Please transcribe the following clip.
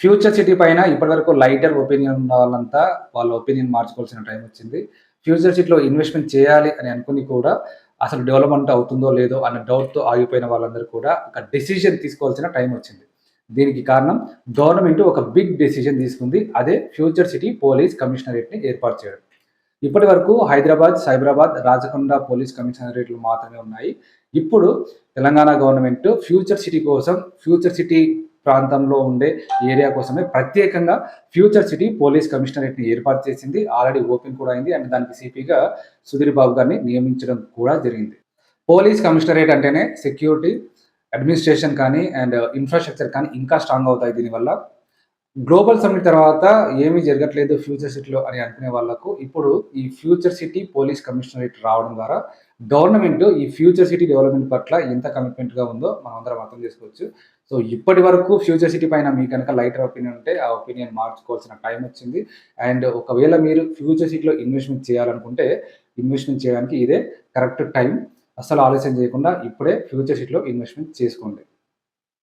Future city పైన ఇప్పటివరకు lighter opinion ఉన్న వాళ్ళంతా వాళ్ళ ఒపీనియన్ మార్చుకోవాల్సిన టైం వచ్చింది. ఫ్యూచర్ సిటీలో ఇన్వెస్ట్మెంట్ చేయాలి అని అనుకుని కూడా అసలు డెవలప్మెంట్ అవుతుందో లేదో అన్న డౌట్తో ఆగిపోయిన వాళ్ళందరూ కూడా ఒక డెసిషన్ తీసుకోవాల్సిన టైం వచ్చింది. దీనికి కారణం గవర్నమెంట్ ఒక బిగ్ డెసిషన్ తీసుకుంది. అదే ఫ్యూచర్ సిటీ పోలీస్ కమిషనరేట్ని ఏర్పాటు చేయడం. ఇప్పటి వరకు హైదరాబాద్ సైబరాబాద్ రాజకొండ పోలీస్ కమిషనరేట్లు మాత్రమే ఉన్నాయి. ఇప్పుడు తెలంగాణ గవర్నమెంట్ ఫ్యూచర్ సిటీ కోసం ఫ్యూచర్ సిటీ ప్రాంతంలో ఉండే ఏరియా కోసమే ప్రత్యేకంగా ఫ్యూచర్ సిటీ పోలీస్ కమిషనరేట్ని ఏర్పాటు చేసింది. ఆల్రెడీ ఓపెన్ కూడా అయింది. అండ్ దానికి సిపిగా సుధీర్ బాబు గారిని నియమించడం కూడా జరిగింది. పోలీస్ కమిషనరేట్ అంటేనే సెక్యూరిటీ అడ్మినిస్ట్రేషన్ కానీ అండ్ ఇన్ఫ్రాస్ట్రక్చర్ కానీ ఇంకా స్ట్రాంగ్ అవుతాయి దీనివల్ల. గ్లోబల్ సమ్మిట్ తర్వాత ఏమీ జరగట్లేదు ఫ్యూచర్ సిటీలో అని అనుకునే వాళ్ళకు ఇప్పుడు ఈ ఫ్యూచర్ సిటీ పోలీస్ కమిషనరేట్ రావడం ద్వారా గవర్నమెంట్ ఈ ఫ్యూచర్ సిటీ డెవలప్మెంట్ పట్ల ఎంత కమిట్మెంట్గా ఉందో మనం అందరం అర్థం చేసుకోవచ్చు. సో ఇప్పటి వరకు ఫ్యూచర్ సిటీ పైన మీ కనుక లైటర్ ఒపీనియన్ ఉంటే ఆ ఒపీనియన్ మార్చుకోవాల్సిన టైం వచ్చింది. అండ్ ఒకవేళ మీరు ఫ్యూచర్ సిటీలో ఇన్వెస్ట్మెంట్ చేయాలనుకుంటే ఇన్వెస్ట్మెంట్ చేయడానికి ఇదే కరెక్ట్ టైం. అసలు ఆలస్యం చేయకుండా ఇప్పుడే ఫ్యూచర్ సిటీలో ఇన్వెస్ట్మెంట్ చేసుకోండి.